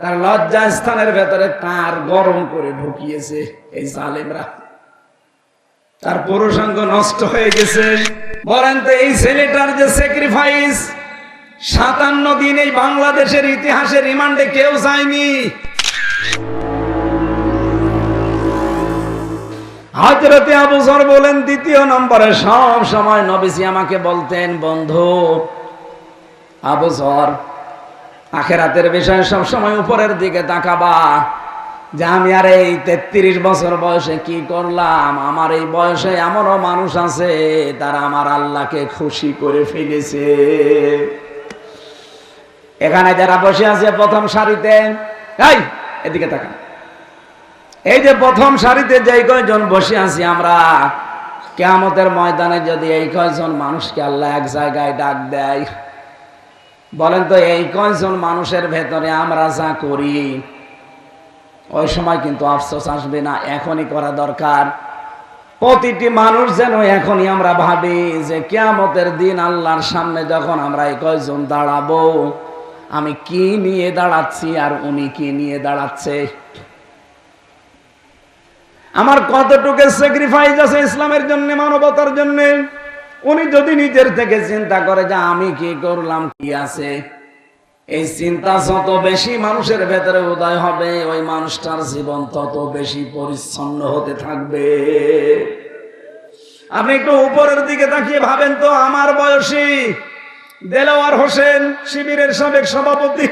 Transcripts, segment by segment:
তার লজ্জা স্থানের ভেতরে তার গরম করে ঢুকিয়েছে এই জালেমরা। তার পুরুষাঙ্গ নষ্ট হয়ে গেছে। বলেন তো এই ছেলেটার যে স্যাক্রিফাইস সাতান্ন দিন এই বাংলাদেশের ইতিহাসে রিমান্ডে কেউ যায়নি। হজরতে আবুসর বলেন, দ্বিতীয় নম্বরে সব সময় নবীজি আমাকে বলতেন, বন্ধু আবুসর আখেরাতের বিষয়ে সব সময় উপরের দিকে তাকাবা। যে আমি আর এই তেত্রিশ বছর বয়সে কি করলাম? আমার এই বয়সে এমনও মানুষ আছে, তারা আমার আল্লাহকে খুশি করে ফেলেছে। এখানে যারা বসে আছে প্রথম সারিতে, এই, এদিকে তাকা এই যে প্রথম সারিতে যে কয়জন বসে আছি আমরা, কেয়ামতের ময়দানে যদি এই কয়জন মানুষকে আল্লাহ এক জায়গায় ডাক দেয় বলেন তো, এই কয়জন মানুষের ভেতরে আমরা যা করি, ওই সময় কিন্তু আফসোস আসবে না, এখনই করা দরকার। প্রতিটি মানুষ যেন এখনই আমরা ভাবি যে কেয়ামতের দিন আল্লাহর সামনে যখন আমরা এই কয়জন দাঁড়াবো, আমি কি নিয়ে দাঁড়াচ্ছি আর উনি কি নিয়ে দাঁড়াচ্ছে? আমার কতটুকু স্যাক্রিফাইস আছে ইসলামের জন্য, মানবতার জন্য? উনি যদি নিজের থেকে চিন্তা করে যে আমি কি করলাম, কি আছে? এই চিন্তা যত বেশি মানুষের ভেতরে উদয় হবে, ওই মানুষটার জীবন তত বেশি পরিচ্ছন্ন হতে থাকবে। আপনি একটু উপরের দিকে তাকিয়ে ভাবেন তো, আমার বয়সী দেলাওয়ার হোসেন, শিবিরের সাবেক সভাপতি।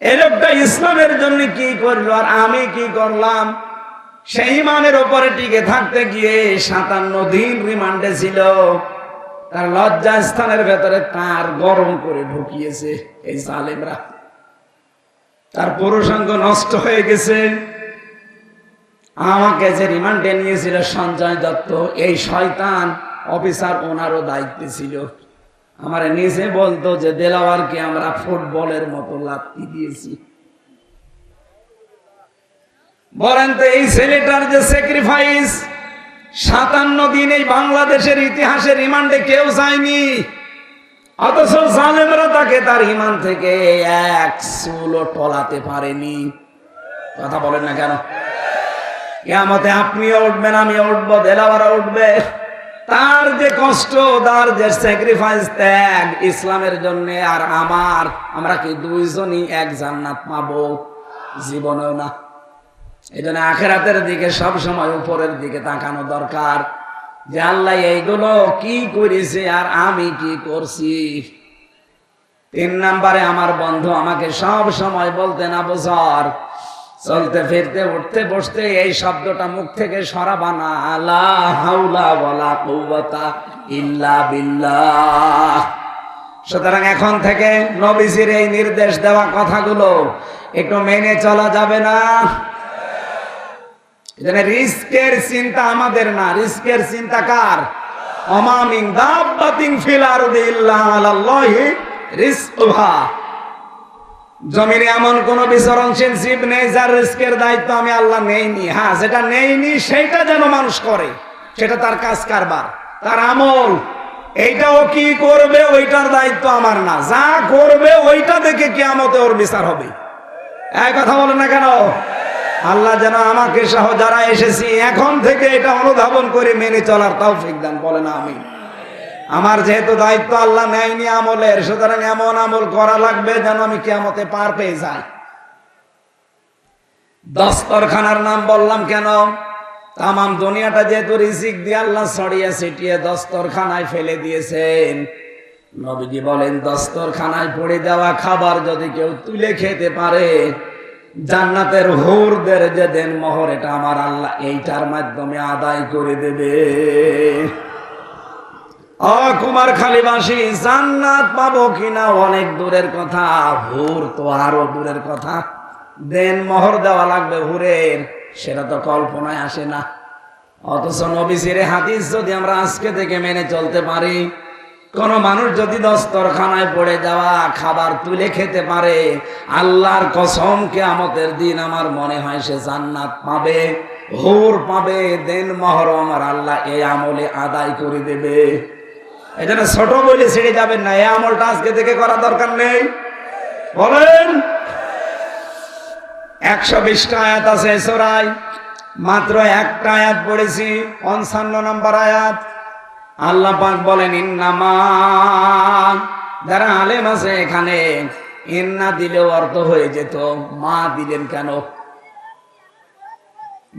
এই লোকটা ইসলামের জন্য কি করল আর আমি কি করলাম? সেই মানের ওপরে টিকে থাকতে গিয়ে সাতান্ন দিন রিমান্ডে ছিল। তার লজ্জা স্থানের ভেতরে তার গরম করে ঢুকিয়েছে এই জালেমরা। তার পুরুষাঙ্গ নষ্ট হয়ে গেছে। আমাকে যে রিমান্ডে নিয়েছিল সঞ্জয় দত্ত, এই শয়তান অফিসার ওনারও দায়িত্বে ছিল। আমার নিজে বলতো যে দেলাওয়ারকে আমরা ফুটবলের মতো লাত্তি দিয়েছি। বলেন তো এই ছেলেটার যে স্যাক্রিফাইস সাতান্ন দিন এই বাংলাদেশের ইতিহাসে রিমান্ডে কেউ যায়নি। অথচ জালেমরা তাকে তার ইমান থেকে এক চুলও টলাতে পারেনি। কথা বলেন না কেন? কেমতে আপনিও উঠবেন আমি উঠবো দেলাওয়ারা উঠবে। তার যে কষ্ট, তার যে স্যাক্রিফাইস ত্যাগ ইসলামের জন্য আর আমার, আমরা কি দুইজনই এক জান্নাত পাবো? জীবনেও না। এই জন্য আখেরাতের দিকে সব সময় উপরের দিকে তাকানো দরকার। যে আল্লাহ, এইগুলো কি করেছে আর আমি কি করছি? তিন নাম্বারে আমার বন্ধু আমাকে সব সময় বলতে, না আবসর চলতে ফিরতে, উঠতে, বসতে, এই শব্দটা মুখ থেকে সরাবা না। আলা হাউলা বলা কৌবতা ইল্লা বিল্লাহ। সুতরাং এখন থেকে নবীজির এই নির্দেশ দেওয়া কথাগুলো একটু মেনে চলা যাবে না। এখানে রিস্কের চিন্তা আমাদের না। রিস্কের চিন্তা কার? অমামিং দাব্বাতিং ফিল আরদি ইল্লা আলাল্লাহি জমিনে এমন কোন বিচরণশীল জীব নেই যার রিস্কের দায়িত্ব আমি আল্লাহ নেইনি। হ্যাঁ যেটা নেইনি সেইটা যেন মানুষ করে, সেটা তার কাজ কারবার, তার আমল। এইটাও কি করবে ওইটার দায়িত্ব আমার না। যা করবে ওইটা দেখে কেয়ামতে ওর বিচার হবে। এক কথা বলে না কেন? আল্লাহ যেন আমাকে সহ যারা এসেছি, এখন থেকে এটা অনুধাবন করে মেনে চলার তাও দান বলে না আমি আমার যেহেতু দায়িত্ব আল্লাহ নেয়নি আমলের, সুতরাং এমন আমল করা লাগবে যেন আমি কেমতে পার পেয়ে যাই। দস্তরখানার নাম বললাম কেন? তামাম দুনিয়াটা যেহেতু রিজিক দিয়ে আল্লাহ ছড়িয়ে ছিটিয়ে দস্তরখানায় ফেলে দিয়েছেন। নবীজি বলেন, দস্তরখানায় পড়ে দেওয়া খাবার যদি কেউ তুলে খেতে পারে জান্নাতের হুরদের যে দেন মোহর, এটা আমার আল্লাহ এইটার মাধ্যমে আদায় করে দেবে। কুমার খালিবাসী, জান্নাত পাবো কিনা অনেক দূরের কথা, হুর তো আরও দূরের কথা। দেন মোহর দেওয়া লাগবে হুরের, সেটা তো কল্পনায় আসে না। অথচ নবীজির হাদিস যদি আমরা আজকে থেকে মেনে চলতে পারি কোন মানুষ যদি দস্তরখানায় পড়ে যাওয়া খাবার তুলে খেতে পারে, আল্লাহর কসম কেয়ামতের দিন আমার মনে হয় সে জান্নাত পাবে, হোর পাবে, দেন মহর আমার আল্লাহ এই আমলে আদায় করে দেবে। এই জন্য ছোট বলে ছেড়ে যাবেন না এই আমলটা আজকে থেকে করা দরকার নেই। বলেন, একশো বিশটা আয়াত আছে সোরাই মাত্র একটা আয়াত পড়েছি, পঞ্চান্ন নম্বর আয়াত। আল্লাহ পাক বলেন, ইন্নামা যারা আলেম আছে এখানে, ইন্না দিলেও অর্থ হয়ে যেত, মা দিলেন কেন?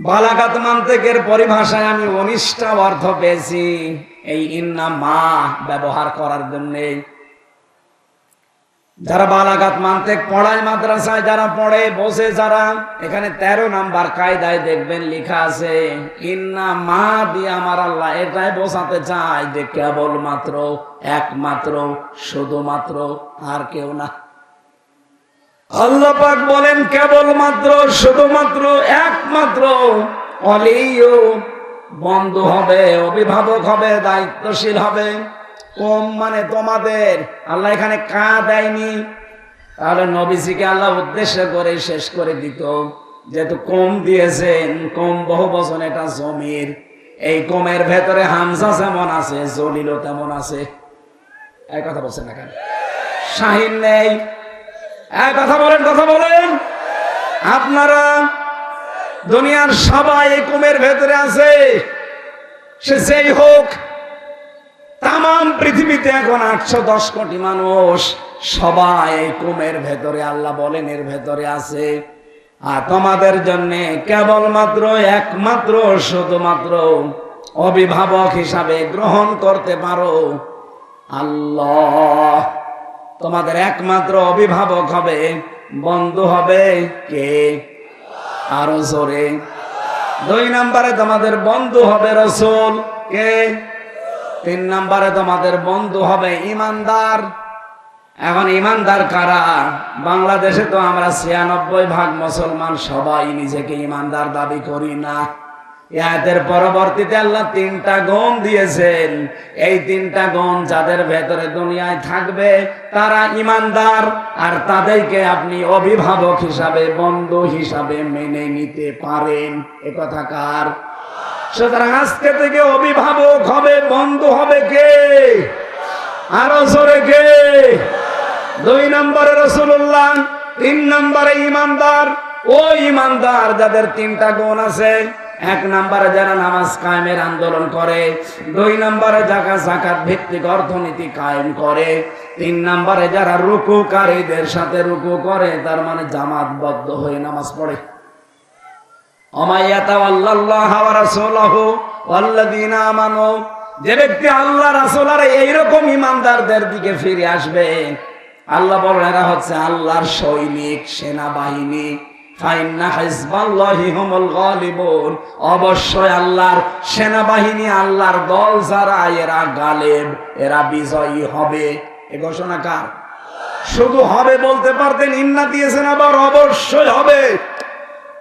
বালাকাত মান্তেকের পরিভাষায় আমি অনিষ্ঠা অর্থ পেয়েছি, এই ইন্না মা ব্যবহার করার জন্যে। যারা বালাগাত মানতে পড়ায় মাদ্রাসায় যারা পড়ে, বসে যারা, এখানে তেরো নাম্বার কায়দায় দেখবেন লেখা আছে, ইন্না মা দিয়ে আমার আল্লাহ। এটাই বোঝাতে চায় যে কেবল মাত্র একমাত্র, শুধুমাত্র আর কেউ না। আল্লাহ পাক বলেন কেবল মাত্র শুধুমাত্র একমাত্র অলিও বন্ধু হবে, অভিভাবক হবে, দায়িত্বশীল হবে। কম মানে তোমাদের। আল্লাহ এখানে কা দেয়নি। তাহলে নবীজিকে আল্লাহ উদ্দেশ্য করে শেষ করে দিত। যেহেতু কম দিয়েছেন, কম বহু বছর এটা জমির। এই কমের ভেতরে হামজা যেমন আছে, জলিলও তেমন আছে। এক কথা বলছেন না কেন? শাহিন নেই। এক কথা বলেন কথা বলেন। আপনারা দুনিয়ার সবাই এই কমের ভেতরে আছে। সে যেই হোক তাম পৃথিবীতে এখন আটশো দশ কোটি মানুষ সবাই কুমের ভেতরে, আল্লাহ বলেন এর ভেতরে আছে। আর তোমাদের জন্য কেবলমাত্র একমাত্র শুধুমাত্র অভিভাবক হিসাবে গ্রহণ করতে পারো। আল্লাহ, তোমাদের একমাত্র অভিভাবক হবে, বন্ধু হবে কে? আরও জোরে। দুই নম্বরে তোমাদের বন্ধু হবে রসুল কে? তিন নম্বরে তোমাদের বন্ধু হবে ইমানদার। এখন ইমানদার কারা? বাংলাদেশে তো আমরা ছিয়ানব্বই ভাগ মুসলমান, সবাই নিজেকে ইমানদার দাবি করি না। এদের পরবর্তীতে আল্লাহ তিনটা গুণ দিয়েছেন। এই তিনটা গুণ যাদের ভেতরে দুনিয়ায় থাকবে, তারা ইমানদার, আর তাদেরকে আপনি অভিভাবক হিসাবে, বন্ধু হিসাবে মেনে নিতে পারেন। এ কথা কার? সুতরাং আজকে থেকে অভিভাবক হবে, বন্ধু হবে কে? আরও জোরে কে? দুই নম্বরে রসুল্লাহ তিন নম্বরে ইমানদার। ও ইমানদার, যাদের তিনটা গুণ আছে, এক নম্বরে যারা নামাজ কায়েমের আন্দোলন করে, দুই নম্বরে জাকা জাকাত ভিত্তিক অর্থনীতি কায়েম করে, তিন নম্বরে যারা রুকুকারীদের সাথে রুকু করে, তার মানে জামাতবদ্ধ হয়ে নামাজ পড়ে। যে ব্যক্তি আল্লাহ রাসুল আর এইরকম ইমানদারদের দিকে ফিরে আসবে, আল্লাহ বলেন এরা হচ্ছে আল্লাহর সৈনিক, সেনাবাহিনী। অবশ্যই আল্লাহর সেনাবাহিনী, আল্লাহর দল যারা, এরা গালেব, এরা বিজয়ী হবে। এ ঘোষণা কার? শুধু হবে বলতে পারতেন, ইন্না দিয়েছেন আবার অবশ্যই হবে।